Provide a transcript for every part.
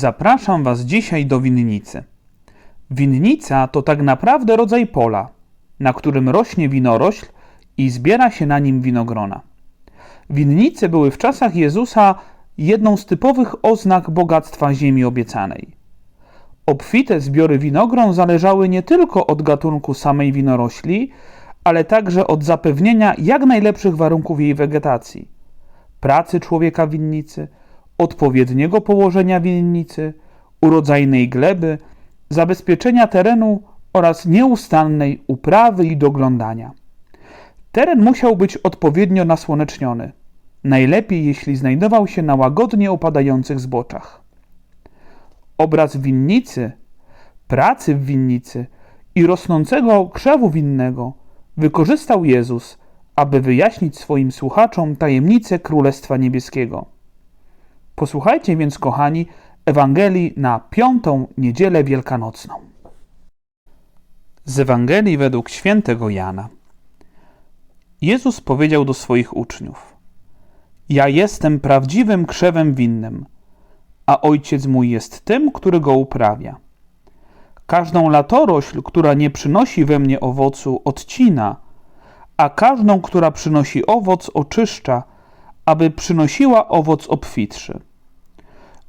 Zapraszam Was dzisiaj do winnicy. Winnica to tak naprawdę rodzaj pola, na którym rośnie winorośl i zbiera się na nim winogrona. Winnice były w czasach Jezusa jedną z typowych oznak bogactwa ziemi obiecanej. Obfite zbiory winogron zależały nie tylko od gatunku samej winorośli, ale także od zapewnienia jak najlepszych warunków jej wegetacji, pracy człowieka winnicy, odpowiedniego położenia winnicy, urodzajnej gleby, zabezpieczenia terenu oraz nieustannej uprawy i doglądania. Teren musiał być odpowiednio nasłoneczniony, najlepiej jeśli znajdował się na łagodnie opadających zboczach. Obraz winnicy, pracy w winnicy i rosnącego krzewu winnego wykorzystał Jezus, aby wyjaśnić swoim słuchaczom tajemnicę Królestwa Niebieskiego. Posłuchajcie więc, kochani, Ewangelii na piątą niedzielę wielkanocną. Z Ewangelii według świętego Jana. Jezus powiedział do swoich uczniów: Ja jestem prawdziwym krzewem winnym, a ojciec mój jest tym, który go uprawia. Każdą latorośl, która nie przynosi we mnie owocu, odcina, a każdą, która przynosi owoc, oczyszcza, aby przynosiła owoc obfitszy.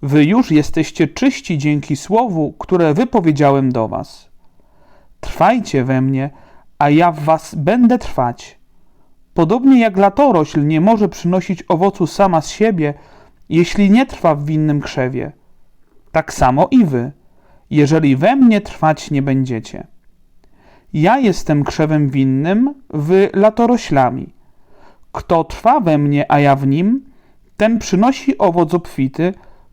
Wy już jesteście czyści dzięki słowu, które wypowiedziałem do was. Trwajcie we mnie, a ja w was będę trwać. Podobnie jak latorośl nie może przynosić owocu sama z siebie, jeśli nie trwa w winnym krzewie. Tak samo i wy, jeżeli we mnie trwać nie będziecie. Ja jestem krzewem winnym, wy latoroślami. Kto trwa we mnie, a ja w nim, ten przynosi owoc obfity,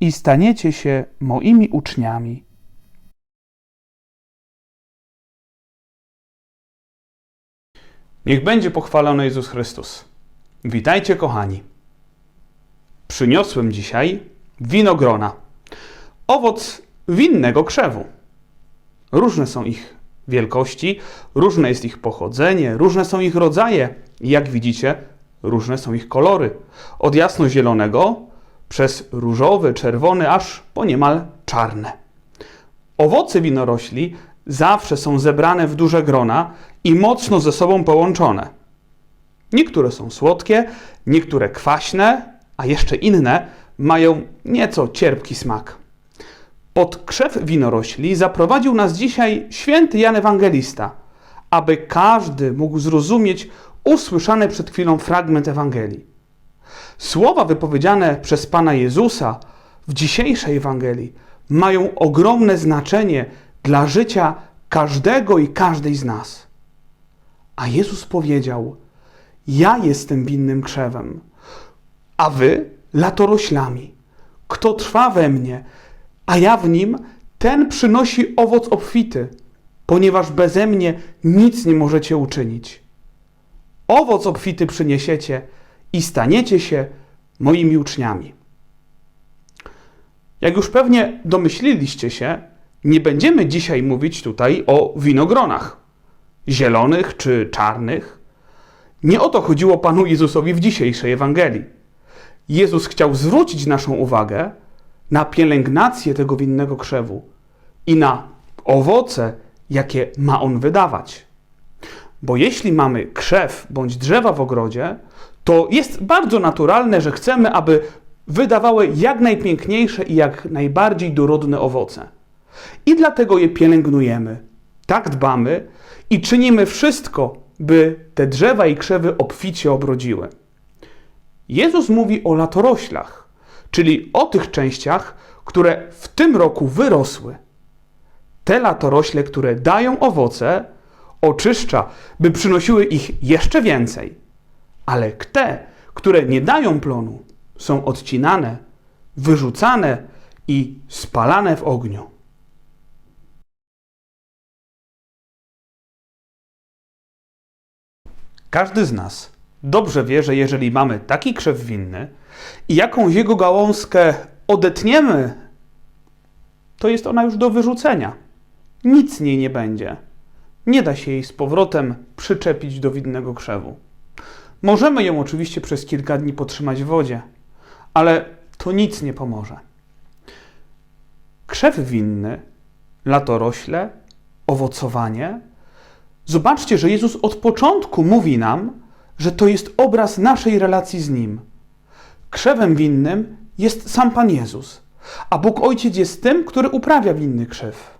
i staniecie się moimi uczniami. Niech będzie pochwalony Jezus Chrystus. Witajcie, kochani. Przyniosłem dzisiaj winogrona, owoc winnego krzewu. Różne są ich wielkości, różne jest ich pochodzenie, różne są ich rodzaje jak widzicie, różne są ich kolory. Od jasno-zielonego przez różowy, czerwony, aż po niemal czarne. Owoce winorośli zawsze są zebrane w duże grona i mocno ze sobą połączone. Niektóre są słodkie, niektóre kwaśne, a jeszcze inne mają nieco cierpki smak. Pod krzew winorośli zaprowadził nas dzisiaj święty Jan Ewangelista, aby każdy mógł zrozumieć usłyszany przed chwilą fragment Ewangelii. Słowa wypowiedziane przez Pana Jezusa w dzisiejszej Ewangelii mają ogromne znaczenie dla życia każdego i każdej z nas. A Jezus powiedział: Ja jestem winnym krzewem, a wy latoroślami. Kto trwa we mnie, a ja w nim, ten przynosi owoc obfity, ponieważ beze mnie nic nie możecie uczynić. Owoc obfity przyniesiecie i staniecie się moimi uczniami. Jak już pewnie domyśliliście się, nie będziemy dzisiaj mówić tutaj o winogronach zielonych czy czarnych. Nie o to chodziło Panu Jezusowi w dzisiejszej Ewangelii. Jezus chciał zwrócić naszą uwagę na pielęgnację tego winnego krzewu i na owoce, jakie ma on wydawać. Bo jeśli mamy krzew bądź drzewa w ogrodzie, to jest bardzo naturalne, że chcemy, aby wydawały jak najpiękniejsze i jak najbardziej dorodne owoce. I dlatego je pielęgnujemy, tak dbamy i czynimy wszystko, by te drzewa i krzewy obficie obrodziły. Jezus mówi o latoroślach, czyli o tych częściach, które w tym roku wyrosły. Te latorośle, które dają owoce, oczyszcza, by przynosiły ich jeszcze więcej. Ale te, które nie dają plonu, są odcinane, wyrzucane i spalane w ogniu. Każdy z nas dobrze wie, że jeżeli mamy taki krzew winny i jakąś jego gałązkę odetniemy, to jest ona już do wyrzucenia. Nic z niej nie będzie. Nie da się jej z powrotem przyczepić do winnego krzewu. Możemy ją oczywiście przez kilka dni potrzymać w wodzie, ale to nic nie pomoże. Krzew winny, latorośle, owocowanie. Zobaczcie, że Jezus od początku mówi nam, że to jest obraz naszej relacji z Nim. Krzewem winnym jest sam Pan Jezus, a Bóg Ojciec jest tym, który uprawia winny krzew.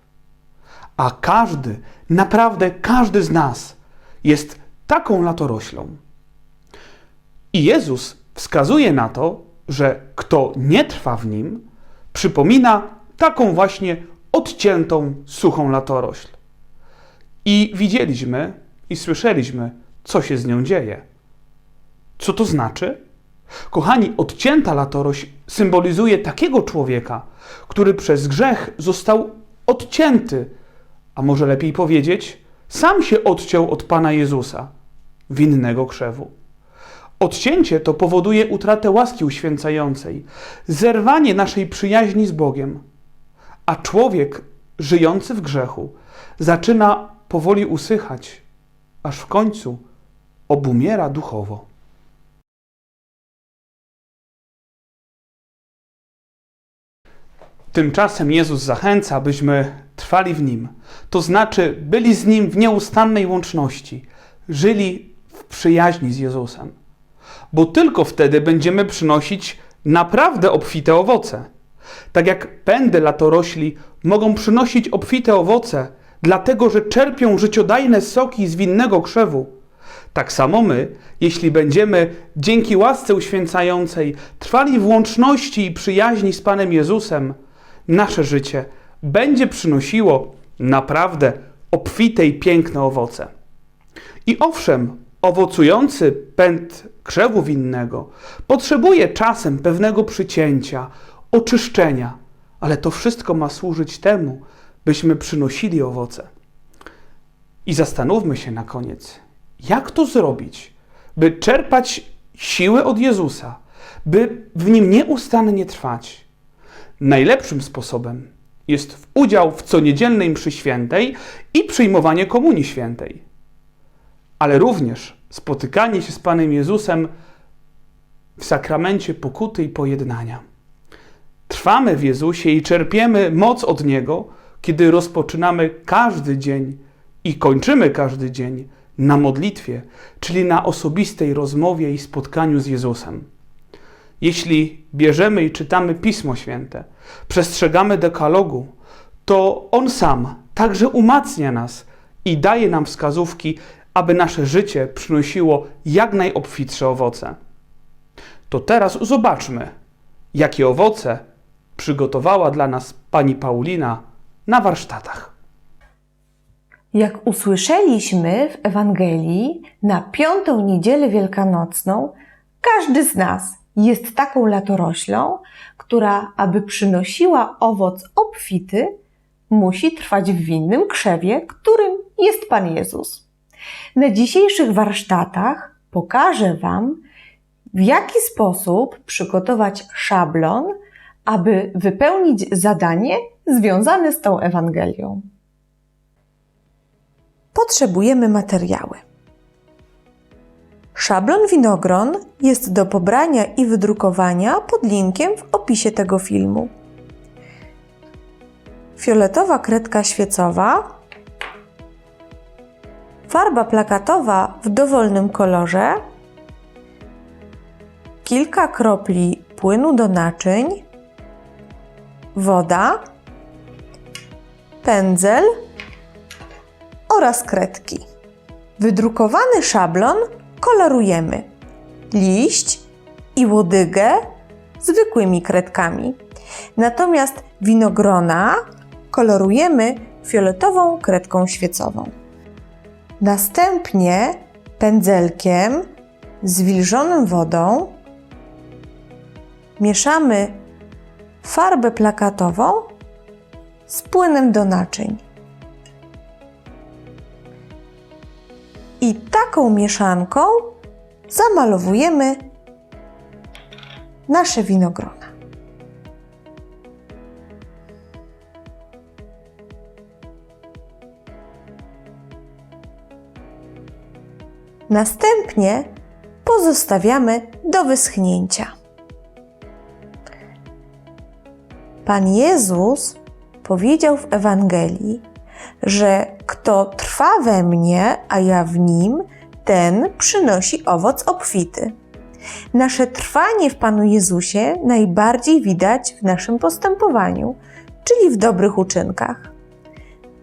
A każdy, naprawdę każdy z nas jest taką latoroślą. I Jezus wskazuje na to, że kto nie trwa w nim, przypomina taką właśnie odciętą, suchą latorośl. I widzieliśmy i słyszeliśmy, co się z nią dzieje. Co to znaczy? Kochani, odcięta latorośl symbolizuje takiego człowieka, który przez grzech został odcięty, a może lepiej powiedzieć, sam się odciął od Pana Jezusa, winnego krzewu. Odcięcie to powoduje utratę łaski uświęcającej, zerwanie naszej przyjaźni z Bogiem, a człowiek żyjący w grzechu zaczyna powoli usychać, aż w końcu obumiera duchowo. Tymczasem Jezus zachęca, byśmy trwali w Nim, to znaczy byli z Nim w nieustannej łączności, żyli w przyjaźni z Jezusem, bo tylko wtedy będziemy przynosić naprawdę obfite owoce. Tak jak pędy latorośli mogą przynosić obfite owoce, dlatego że czerpią życiodajne soki z winnego krzewu, tak samo my, jeśli będziemy dzięki łasce uświęcającej trwali w łączności i przyjaźni z Panem Jezusem, nasze życie będzie przynosiło naprawdę obfite i piękne owoce. I owszem, owocujący pęd krzewu winnego potrzebuje czasem pewnego przycięcia, oczyszczenia, ale to wszystko ma służyć temu, byśmy przynosili owoce. I zastanówmy się na koniec, jak to zrobić, by czerpać siły od Jezusa, by w nim nieustannie trwać. Najlepszym sposobem jest udział w coniedzielnej mszy świętej i przyjmowanie komunii świętej, ale również spotykanie się z Panem Jezusem w sakramencie pokuty i pojednania. Trwamy w Jezusie i czerpiemy moc od Niego, kiedy rozpoczynamy każdy dzień i kończymy każdy dzień na modlitwie, czyli na osobistej rozmowie i spotkaniu z Jezusem. Jeśli bierzemy i czytamy Pismo Święte, przestrzegamy dekalogu, to On sam także umacnia nas i daje nam wskazówki, aby nasze życie przynosiło jak najobfitsze owoce. To teraz zobaczmy, jakie owoce przygotowała dla nas pani Paulina na warsztatach. Jak usłyszeliśmy w Ewangelii, na piątą niedzielę wielkanocną każdy z nas jest taką latoroślą, która, aby przynosiła owoc obfity, musi trwać w winnym krzewie, którym jest Pan Jezus. Na dzisiejszych warsztatach pokażę Wam, w jaki sposób przygotować szablon, aby wypełnić zadanie związane z tą Ewangelią. Potrzebujemy materiały. Szablon winogron jest do pobrania i wydrukowania pod linkiem w opisie tego filmu. Fioletowa kredka świecowa, farba plakatowa w dowolnym kolorze, kilka kropli płynu do naczyń, woda, pędzel oraz kredki. Wydrukowany szablon kolorujemy liść i łodygę zwykłymi kredkami. Natomiast winogrona kolorujemy fioletową kredką świecową. Następnie pędzelkiem zwilżonym wodą mieszamy farbę plakatową z płynem do naczyń. I taką mieszanką zamalowujemy nasze winogrona. Następnie pozostawiamy do wyschnięcia. Pan Jezus powiedział w Ewangelii, że kto trwa we mnie, a ja w nim, ten przynosi owoc obfity. Nasze trwanie w Panu Jezusie najbardziej widać w naszym postępowaniu, czyli w dobrych uczynkach.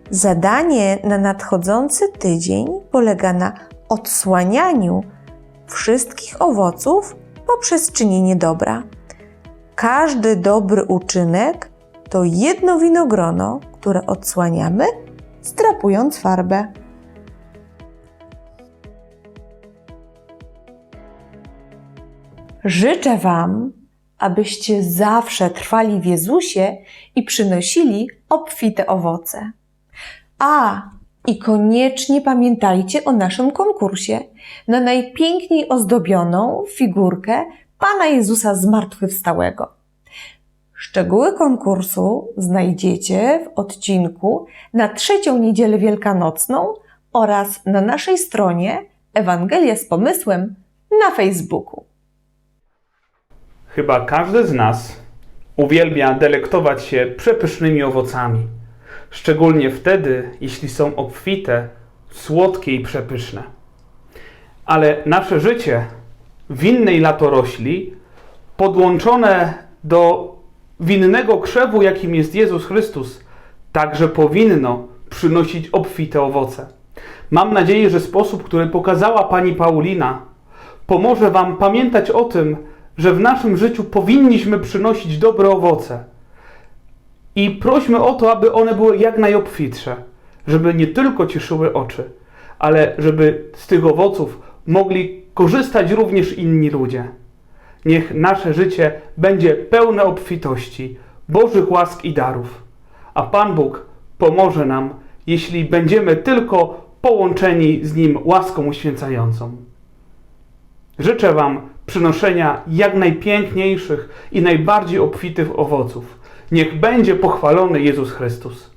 Zadanie na nadchodzący tydzień polega na odsłanianiu wszystkich owoców poprzez czynienie dobra. Każdy dobry uczynek to jedno winogrono, które odsłaniamy, zdrapując farbę. Życzę Wam, abyście zawsze trwali w Jezusie i przynosili obfite owoce. A, i koniecznie pamiętajcie o naszym konkursie na najpiękniej ozdobioną figurkę Pana Jezusa Zmartwychwstałego. Szczegóły konkursu znajdziecie w odcinku na trzecią niedzielę wielkanocną oraz na naszej stronie Ewangelia z pomysłem na Facebooku. Chyba każdy z nas uwielbia delektować się przepysznymi owocami. Szczególnie wtedy, jeśli są obfite, słodkie i przepyszne. Ale nasze życie winnej latorośli, podłączone do winnego krzewu, jakim jest Jezus Chrystus, także powinno przynosić obfite owoce. Mam nadzieję, że sposób, który pokazała pani Paulina, pomoże Wam pamiętać o tym, że w naszym życiu powinniśmy przynosić dobre owoce. I prośmy o to, aby one były jak najobfitsze, żeby nie tylko cieszyły oczy, ale żeby z tych owoców mogli korzystać również inni ludzie. Niech nasze życie będzie pełne obfitości, Bożych łask i darów. A Pan Bóg pomoże nam, jeśli będziemy tylko połączeni z Nim łaską uświęcającą. Życzę Wam przynoszenia jak najpiękniejszych i najbardziej obfitych owoców. Niech będzie pochwalony Jezus Chrystus.